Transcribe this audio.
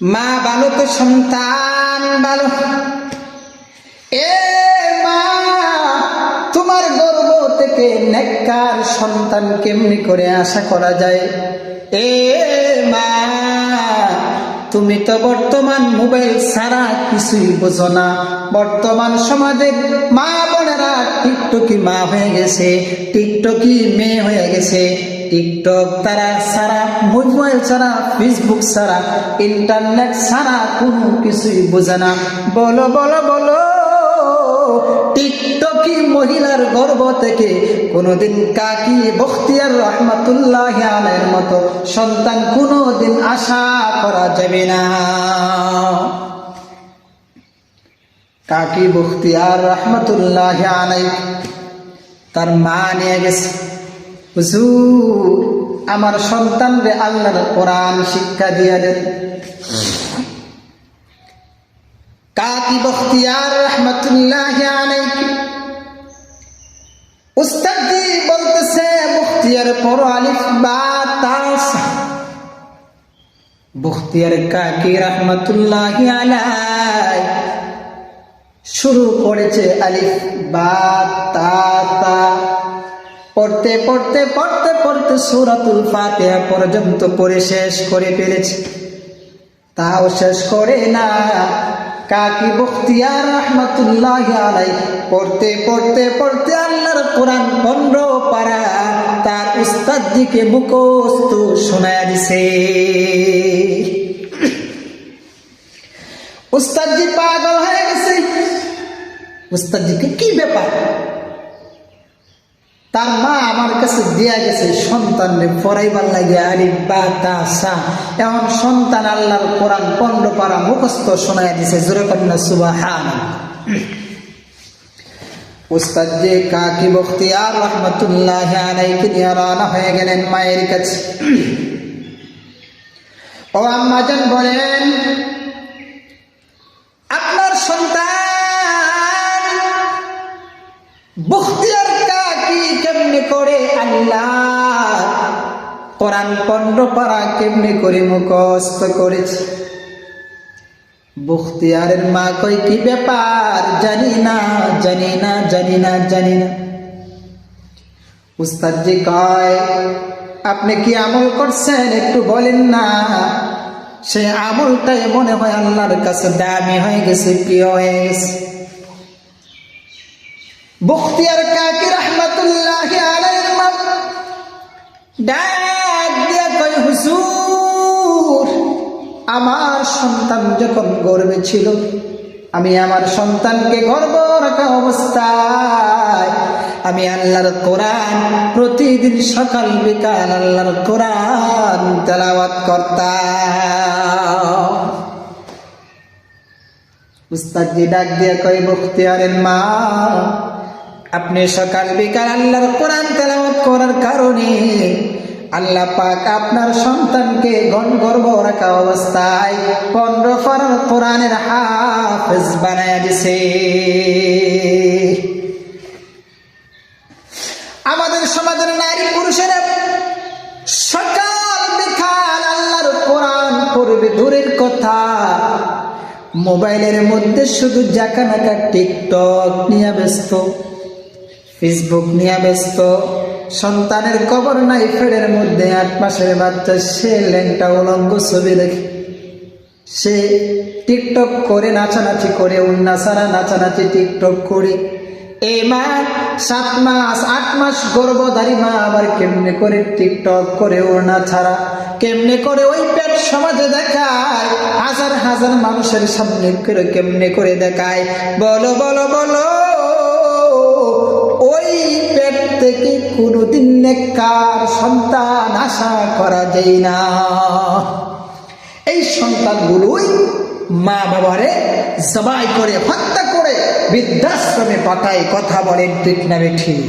মা তো সন্তান ভালো এ মা, তোমার গর্ব থেকে নেককার সন্তান কেমনি করে আশা করা যায়? এ মা, তুমি তো বর্তমান মোবাইল ছাড়া কিছুই বোঝো না। বর্তমান সমাজের মা বোনেরা টিকটকি মা হয়ে গেছে, টিকটকি মেয়ে হয়ে গেছে। টিকটক তারা ছাড়া মোবাইল ছাড়া ফেসবুক ছাড়া ইন্টারনেট ছাড়া কোনো কিছুই বোঝে না। বলো বলো বলো, টিকটকি মহিলার গর্ভ থেকে কোনোদিন কাকি বখতিয়ার রহমাতুল্লাহ আলের মতো সন্তান কোনোদিন আশা করা যাবে না। কাকি বখতিয়ার রহমতুল্লাহ আলাই তার মা নিয়ে গেছে। আমার সন্তান রে আল্লাহর কোরআন শিক্ষা দিয়া দেন। কাকি বখতিয়ার রহমতুল্লাহ উস্তাদজি বলতেছে, বখতিয়ার পর আলিফ বা তাস বখতিয়ার কাকি রহমতুল্লাহ আলাই। শুরু করেছে আলিফ বা তা তা। পড়তে পড়তে পড়তে পড়তে সুরাতুল ফাতিহা পর্যন্ত পড়ে শেষ করে ফেলেছে। তাও শেষ করে না। কাকি বখতিয়ার রহমতুল্লাহ আলাই পড়তে পড়তে পড়তে আল্লাহর কোরআন পনেরো পারা তার উস্তাদজিকে মুখস্থ শোনা দিছে। উস্তাদজি পাগল হয়ে গেছে। উস্তাদজিকে কি ব্যাপার? তার মা আমার কাছে দিয়া গেছে, সন্তানরে পড়াইবার লাগে আরে সা। এমন সন্তান আল্লাহর কোরআন পণ্ড পারা মুখস্থ শোনায় দিছে জোরে কন্যা সুবাহান উস্তাদ যে হয়ে গেলেন মায়ের কাছে। ও আম্মাজান বলেন কোরআন পনেরো পারা কেমনে করে মুখস্থ করেছে? বখতিয়ারের মা কই কি ব্যাপার? জানি না জানি না জানি না জানি না। উস্তাদজি কয়, আপনি কি আমল করছেন? একটু বলেন না। সে আমলটাই মনে হয় আল্লাহর কাছে দামি হয়ে গেছে, প্রিয় হয়ে গেছে। বখতিয়ার কাকি রহমতুল্লাহ ডাক হুজুর, আমার সন্তান যখন গর্বে ছিল, আমি আমার সন্তানকে গর্ব রাখা অবস্থায়, আমি আল্লাহর কোরআন প্রতিদিন সকাল বিকাল আল্লাহর কোরআন তেলাওয়াত করতাম। উস্তাদজি ডাক দিয়ে কই বখতিয়ারের মা, আপনি সকাল বিকাল আল্লাহর কোরআন তেলাওয়াত করার কারণে আল্লাহ পাক আপনার সন্তানকে গণ গর্ব রাখা অবস্থায় পনেরো ফারার কোরআনের হাফেজ বানায় দিছে। আমাদের সমাজের নারী পুরুষেরা সকাল বিকাল আল্লাহর কোরআন পড়বে দূরের কথা। মোবাইলের মধ্যে শুধু জাকা নাকা টিকটক নিয়ে ব্যস্ত, ফেসবুক নিয়ে ব্যস্ত সন্তানের কবর নাই ফেরের মধ্যে, আট মাসের বাচ্চা, সে ল্যাংটা উলঙ্গ ছবি দেখে। সে টিকটক করে, নাচানাচি করে উন্নাসারা নাচানাচি টিকটক করে। এই মা, সাত মাস, আট মাস গর্ভধারী মা আবার কেমনে করে টিকটক করে ওড়না ছাড়া? কেমনে করে ওই পেট সমাজে দেখায়? হাজার হাজার মানুষের সামনে করে কেমনে করে দেখায়? বলো বলো বলো। থেকে কোনোদিন নেককার সন্তান আশা করা যায় না। এই সন্তানগুলোই মা বাবারে জবাই করে, হত্যা করে বৃদ্ধাশ্রমে পাতায় কথা বলেন ঠিক না ঠিক।